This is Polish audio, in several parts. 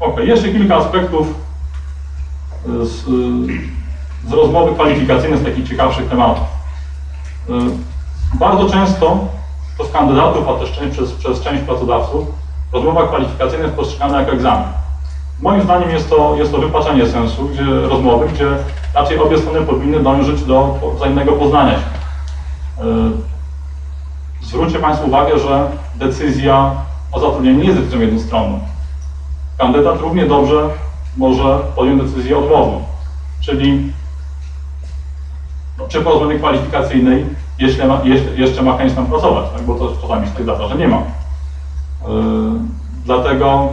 Ok, jeszcze kilka aspektów z, z rozmowy kwalifikacyjnej z takich ciekawszych tematów. Bardzo często przez kandydatów, a też część, przez, przez część pracodawców, rozmowa kwalifikacyjna jest postrzegana jako egzamin. Moim zdaniem jest to, jest to wypaczenie sensu gdzie, rozmowy, gdzie raczej obie strony powinny dążyć do wzajemnego poznania się. Zwróćcie Państwo uwagę, że decyzja o zatrudnieniu nie jest decyzją jednostronną. Kandydat równie dobrze może podjąć decyzję odmowną, czyli no, przy rozmowie kwalifikacyjnej jeśli ma, jeszcze ma chęć tam pracować, tak? bo to czasami się tak zdarza, że nie ma. Yy, dlatego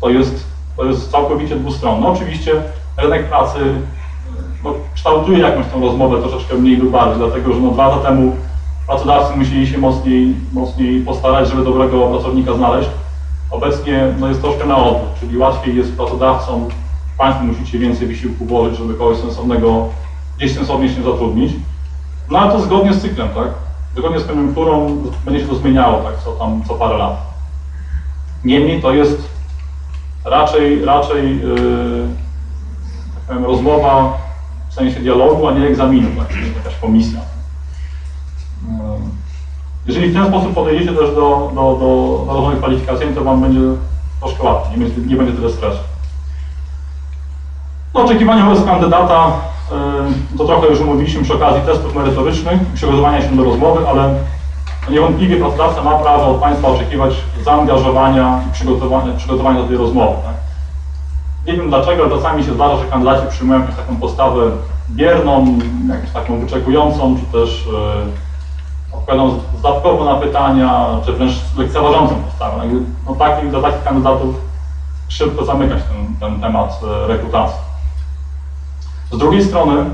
to jest, to jest całkowicie dwustronne. Oczywiście rynek pracy no, kształtuje jakąś tą rozmowę troszeczkę mniej lub bardziej, dlatego że no, dwa lata temu pracodawcy musieli się mocniej, mocniej postarać, żeby dobrego pracownika znaleźć. Obecnie no, jest troszkę na odwrót, czyli łatwiej jest pracodawcom, Państwo musicie więcej wysiłku włożyć, żeby kogoś sensownego gdzieś sensownie się zatrudnić. No ale to zgodnie z cyklem, tak? Zgodnie z koniunkturą będzie się to zmieniało, tak, co tam, co parę lat. Niemniej to jest raczej, raczej yy, tak powiem, rozmowa w sensie dialogu, a nie egzaminu, tak, jakaś komisja. Jeżeli w ten sposób podejdziecie też do, do, do, do rozmowy kwalifikacyjnej, to Wam będzie troszkę łatwiej, nie będzie, nie będzie tyle stresu. No, oczekiwania wobec kandydata to trochę już mówiliśmy przy okazji testów merytorycznych, przygotowania się do rozmowy, ale niewątpliwie pracodawca ma prawo od Państwa oczekiwać zaangażowania i przygotowania, przygotowania do tej rozmowy. Tak? Nie wiem dlaczego, ale czasami się zdarza, że kandydaci przyjmują jakąś taką postawę bierną, jakąś taką wyczekującą, czy też odpowiadają zdatkowo na pytania, czy wręcz lekceważącą postawę. No, takich, dla takich kandydatów szybko zamykać ten, ten temat e, rekrutacji. Z drugiej strony,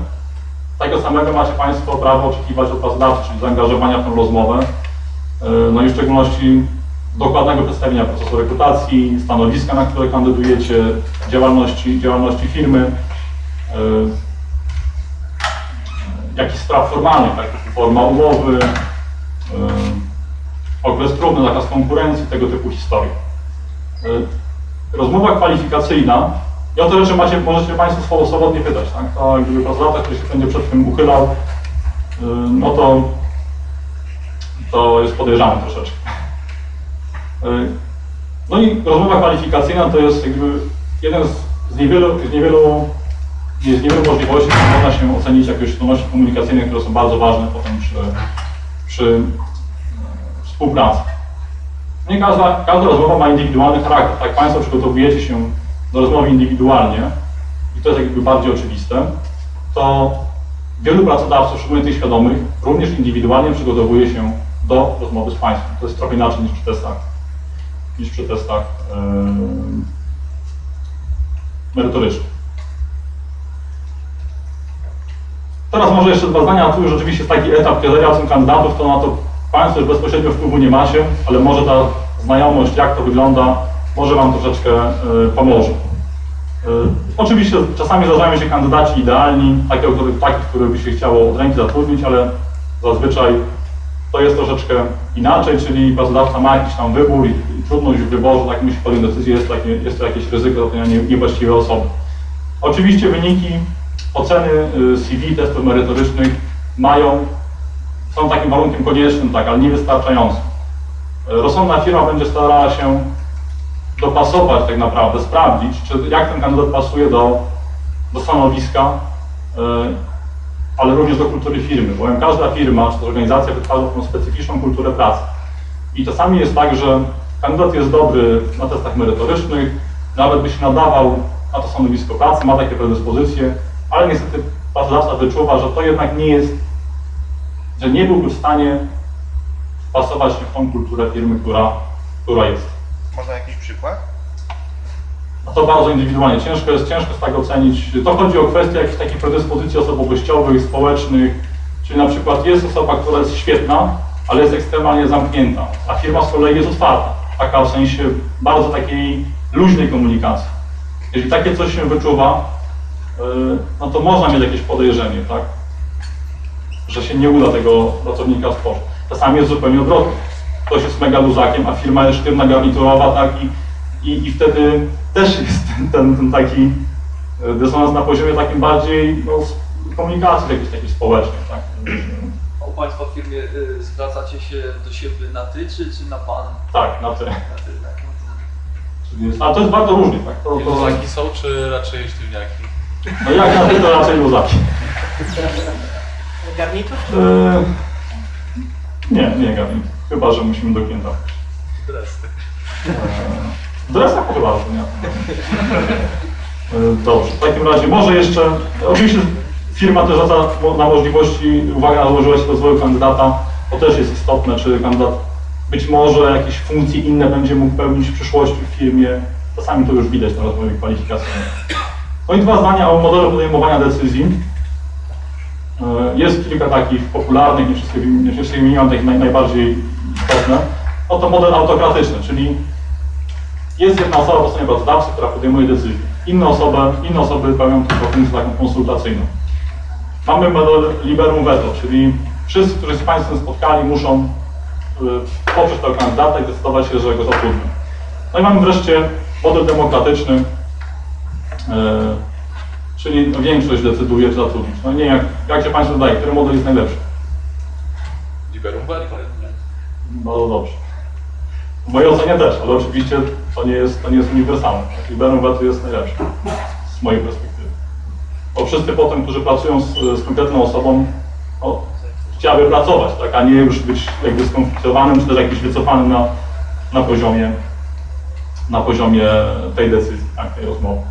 tego samego macie Państwo prawo oczekiwać od pracodawcy, czyli zaangażowania w tę rozmowę, e, no i w szczególności dokładnego przedstawienia procesu rekrutacji, stanowiska, na które kandydujecie, działalności, działalności firmy, e, jakichś spraw formalnych, jak forma umowy, okres próbny, zakaz konkurencji, tego typu historii. Rozmowa kwalifikacyjna i o te rzeczy macie, możecie Państwo swobodnie pytać, tak? To gdyby pracodawca, który się będzie przed tym uchylał, y, no to, to jest podejrzane troszeczkę. No i rozmowa kwalifikacyjna to jest jakby jeden z niewielu, z niewielu, z niewielu możliwości, można się ocenić jakieś zdolności komunikacyjne, które są bardzo ważne potem przy, przy współpracy. Nie każda, każda rozmowa ma indywidualny charakter. Tak Państwo przygotowujecie się do rozmowy indywidualnie, i to jest jakby bardziej oczywiste, to wielu pracodawców, szczególnie tych świadomych, również indywidualnie przygotowuje się do rozmowy z Państwem. To jest trochę inaczej niż przy testach, niż przy testach yy, merytorycznych. Teraz może jeszcze dwa zdania, tu już rzeczywiście taki etap, kiedy ja kandydatów, to na to Państwo już bezpośrednio wpływu nie macie, ale może ta znajomość, jak to wygląda, może Wam troszeczkę y, pomoże. Y, oczywiście czasami zdarzają się kandydaci idealni, takie, takich, których by się chciało od ręki zatrudnić, ale zazwyczaj to jest troszeczkę inaczej, czyli pracodawca ma jakiś tam wybór i, i trudność w wyborze, tak musi podjąć decyzję, jest, takie, jest to jakieś ryzyko zatrudniania niewłaściwej osoby. Oczywiście wyniki oceny y, CV, testów merytorycznych mają, są takim warunkiem koniecznym, tak, ale niewystarczającym. Rozsądna firma będzie starała się dopasować tak naprawdę, sprawdzić, czy jak ten kandydat pasuje do, do stanowiska, yy, ale również do kultury firmy, bowiem każda firma czy organizacja wytwarza taką specyficzną kulturę pracy. I czasami jest tak, że kandydat jest dobry na testach merytorycznych, nawet by się nadawał na to stanowisko pracy, ma takie predyspozycje, ale niestety pracodawca wyczuwa, że to jednak nie jest, że nie byłby w stanie wpasować się w tą kulturę firmy, która, która jest. Można jakiś przykład? No to bardzo indywidualnie. Ciężko jest, ciężko jest tak ocenić. To chodzi o kwestię jakichś takich predyspozycji osobowościowych, społecznych, czyli na przykład jest osoba, która jest świetna, ale jest ekstremalnie zamknięta, a firma z kolei jest otwarta. Taka w sensie bardzo takiej luźnej komunikacji. Jeżeli takie coś się wyczuwa, no to można mieć jakieś podejrzenie, tak? Że się nie uda tego pracownika stworzyć. Czasami jest zupełnie odwrotnie ktoś jest mega luzakiem, a firma jest sztywna, garniturowa, tak, i I, i wtedy też jest ten, ten, ten taki e, dysonans na poziomie takim bardziej no, komunikacji jakiejś takiej społecznej. Tak? A u Państwa w firmie y, zwracacie się do siebie na ty czy, czy na pan? Tak, na ty. Na ty, tak. A to jest bardzo różnie. Tak? To, to, są, czy raczej sztywniaki? No jak na ty, to raczej luzaki. Garnitur? E, nie, nie Gawin. Chyba, że musimy do klienta. Dresy. W dresach chyba, że nie. E, Dobrze, w takim razie może jeszcze, oczywiście firma też zwraca na możliwości, uwaga, nałożyła się do rozwoju kandydata, to też jest istotne, czy kandydat być może jakieś funkcje inne będzie mógł pełnić w przyszłości w firmie, czasami to już widać na rozwoju kwalifikacji. No i dwa zdania o modelu podejmowania decyzji. E, Jest kilka takich popularnych, nie wszystkie, nie wszystkie takich naj, najbardziej istotne. Oto model autokratyczny, czyli jest jedna osoba po stronie pracodawcy, która podejmuje decyzję. Inne osoby, inne osoby pełnią tylko funkcję taką konsultacyjną. Mamy model liberum veto, czyli wszyscy, którzy się Państwem spotkali, muszą y, poprzeć tego kandydata i zdecydować się, że go zatrudnią. No i mamy wreszcie model demokratyczny, czyli większość decyduje, czy zatrudnić. No nie, jak, jak się Państwu wydaje, który model jest najlepszy? Liberum veto. Bardzo dobrze. W mojej ocenie też, ale oczywiście to nie jest, to nie jest uniwersalne. Liberum veto jest najlepszy z mojej perspektywy. Bo wszyscy potem, którzy pracują z, z konkretną osobą, no, chciałaby pracować, tak, a nie już być jakby skonfliktowanym, czy też jakimś wycofanym na, na poziomie na poziomie tej decyzji, tak, tej rozmowy.